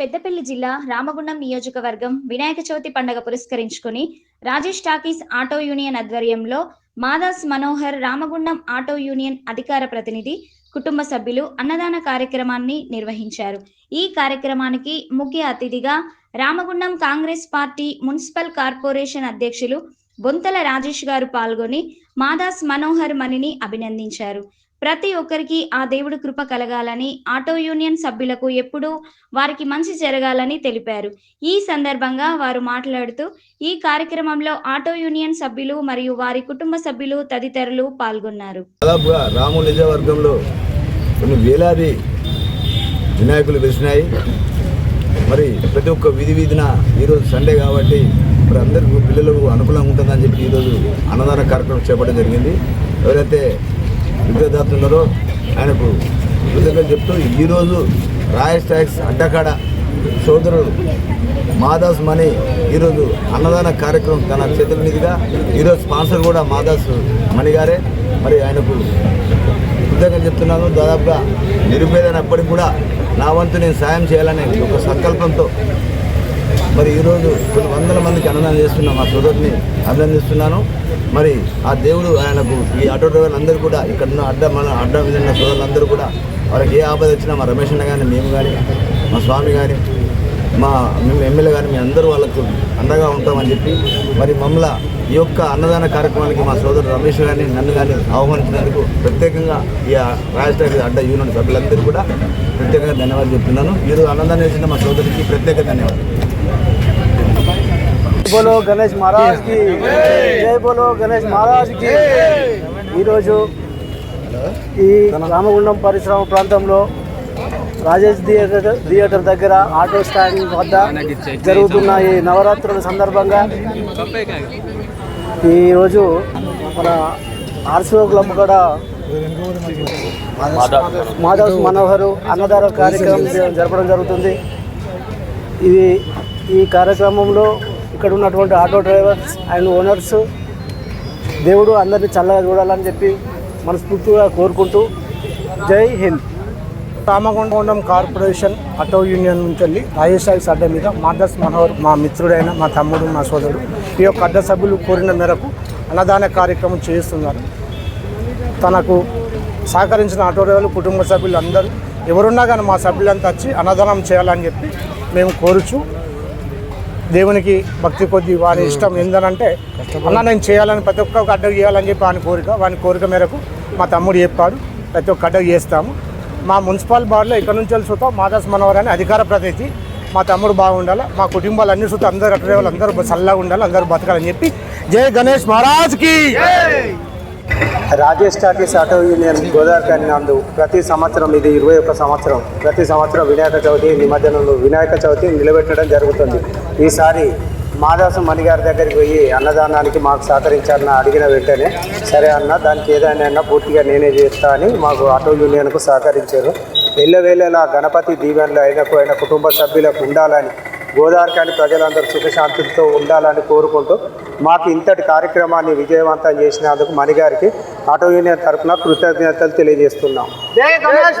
పెద్దపల్లి జిల్లా రామగుండం నియోజకవర్గం వినాయక చవితి పండుగ పురస్కరించుకుని రాజేష్ టాకీస్ ఆటో యూనియన్ ఆధ్వర్యంలో మాదాస్ మనోహర్ రామగుండం ఆటో యూనియన్ అధికార ప్రతినిధి కుటుంబ సభ్యులు అన్నదాన కార్యక్రమాన్ని నిర్వహించారు. ఈ కార్యక్రమానికి ముఖ్య అతిథిగా Ramagundam Congress party municipal corporation అధ్యక్షులు బొంతల రాజేష్ గారు పాల్గొని మాదాస్ మనోహర్ మణిని అభినందించారు. ప్రతి ఒక్కరికి ఆ దేవుడు కృప కలగాలని ఆటో యూనియన్ సభ్యులకు ఎప్పుడూ వారికి మంచి జరగాలని తెలిపారు. ఈ సందర్భంగా వారు మాట్లాడుతూ ఈ కార్యక్రమంలో ఆటో యూనియన్ సభ్యులు మరియు వారి కుటుంబ సభ్యులు తదితరులు పాల్గొన్నారు. దాదాపుగా రాము నిజవర్గంలో కొన్ని వేలాది వినాయకులు వెలిసినాయి. మరి ప్రతి ఒక్క విధి విధిన ఈరోజు సండే కాబట్టి మరి అందరికీ పిల్లలకు అనుకూలంగా ఉంటుందని చెప్పి ఈరోజు అన్నదాన కార్యక్రమం చేపట్టడం జరిగింది. ఎవరైతే విద్యాదాతలు ఉన్నారో ఆయనకు కృతజ్ఞతలు చెప్తూ ఈరోజు రాయస్ ట్యాక్స్ అడ్డకాడ సోదరుడు మాదాస్ మణి ఈరోజు అన్నదాన కార్యక్రమం తన చేతుల మీదుగా. ఈరోజు స్పాన్సర్ కూడా మాదాస్ మణి గారే. మరి ఆయనకు కృతజ్ఞత చెప్తున్నాను. దాదాపుగా నిరుపేదనప్పటికి కూడా నా వంతు నేను సాయం చేయాలనే ఒక సంకల్పంతో మరి ఈరోజు కొన్ని వందల మందికి అన్నదానం చేస్తున్న మా సోదరుని అభినందిస్తున్నాను. మరి ఆ దేవుడు ఆయనకు ఈ ఆటో డ్రైవర్లు అందరూ కూడా ఇక్కడ ఉన్న అడ్డ మన అడ్డ విన్న సోదరులందరూ కూడా వాళ్ళకి ఏ ఆపద వచ్చినా మా రమేష్ అన్న కానీ మేము కానీ మా స్వామి కానీ మా మేము ఎమ్మెల్యే కానీ మీ అందరూ వాళ్ళకు అండగా ఉంటామని చెప్పి మరి మమ్మల్ని ఈ యొక్క అన్నదాన కార్యక్రమానికి మా సోదరుడు రమేష్ గారిని నన్ను కానీ ఆహ్వానించినందుకు ప్రత్యేకంగా ఈ రాష్ట్ర అడ్డ యూనియన్ సభ్యులందరూ కూడా ప్రత్యేకంగా ధన్యవాదాలు చెప్తున్నాను. ఈరోజు అన్నదానం చేసిన మా సోదరికి ప్రత్యేక ధన్యవాదాలు. బోలో గణేష్ మహారాజ్కి జై బోలో గణేష్ మహారాజ్కి ఈరోజు ఈ రామగుండం పరిశ్రమ ప్రాంతంలో రాజేష్ థియేటర్ థియేటర్ దగ్గర ఆటో స్టాండ్ వద్ద జరుగుతున్న ఈ నవరాత్రుల సందర్భంగా ఈరోజు మన ఆర్సీఓ క్లబ్ కూడా మాధవ్ మనోహరు అన్నదాన కార్యక్రమం జరపడం జరుగుతుంది. ఇది ఈ కార్యక్రమంలో ఇక్కడ ఉన్నటువంటి ఆటో డ్రైవర్స్ అండ్ ఓనర్స్ దేవుడు అందరినీ చల్లగా చూడాలని చెప్పి మనస్ఫూర్తిగా కోరుకుంటూ జై Hind. Ramagundam corporation auto union నుంచి వెళ్ళి రాజేష్ అడ్డ మీద మాదర్స్ మనోహర్ మా మిత్రుడైన మా తమ్ముడు మా సోదరుడు ఈ యొక్క అడ్డ సభ్యులు కోరిన మేరకు అన్నదాన కార్యక్రమం చేస్తున్నారు. తనకు సహకరించిన ఆటో డ్రైవర్లు కుటుంబ సభ్యులు అందరూ ఎవరున్నా కానీ మా సభ్యులంతా వచ్చి అన్నదానం చేయాలని చెప్పి మేము కోరుచు దేవునికి భక్తి కొద్ది వారి ఇష్టం ఏందనంటే అన్న నేను చేయాలని ప్రతి ఒక్క అడ్డకు చేయాలని చెప్పి వాని కోరిక వాని కోరిక మేరకు మా తమ్ముడు చెప్పాడు ప్రతి ఒక్క అడ్డకు చేస్తాము. మా మున్సిపల్ బాడీలో ఇక్కడ నుంచి వెళ్ళి చూద్దాం మాదాస్ మనోహర్ అని అధికార ప్రతినిధి మా తమ్ముడు బాగుండాలి మా కుటుంబాలు అన్ని చూస్తే అందరు అట్లా అందరూ చల్లగా ఉండాలి అందరూ బతకాలని చెప్పి జై గణేష్ మహారాజ్కి Rajesh talkies auto union Godavari నందు ప్రతి సంవత్సరం ఇది ఇరవై ఒక్క సంవత్సరం ప్రతి సంవత్సరం వినాయక చవితి నిమజ్జనంలో వినాయక చవితి నిలబెట్టడం జరుగుతుంది. ఈసారి మాదాసు మణి గారి దగ్గరికి పోయి అన్నదానానికి మాకు సహకరించాలని అడిగిన వెంటనే సరే అన్న దానికి ఏదైనా పూర్తిగా నేనే చేస్తా అని మాకు ఆటో యూనియన్కు సహకరించారు. ఎల్లవేళలా గణపతి దీవెనలు అయినకు అయిన కుటుంబ సభ్యులకు ఉండాలని గోదావరి కానీ ప్రజలందరూ సుఖశాంతులతో ఉండాలని కోరుకుంటూ మాకు ఇంతటి కార్యక్రమాన్ని విజయవంతం చేసినందుకు మణిగారికి ఆటో యూనియన్ తరఫున కృతజ్ఞతలు తెలియజేస్తున్నాం ఇది కష్ట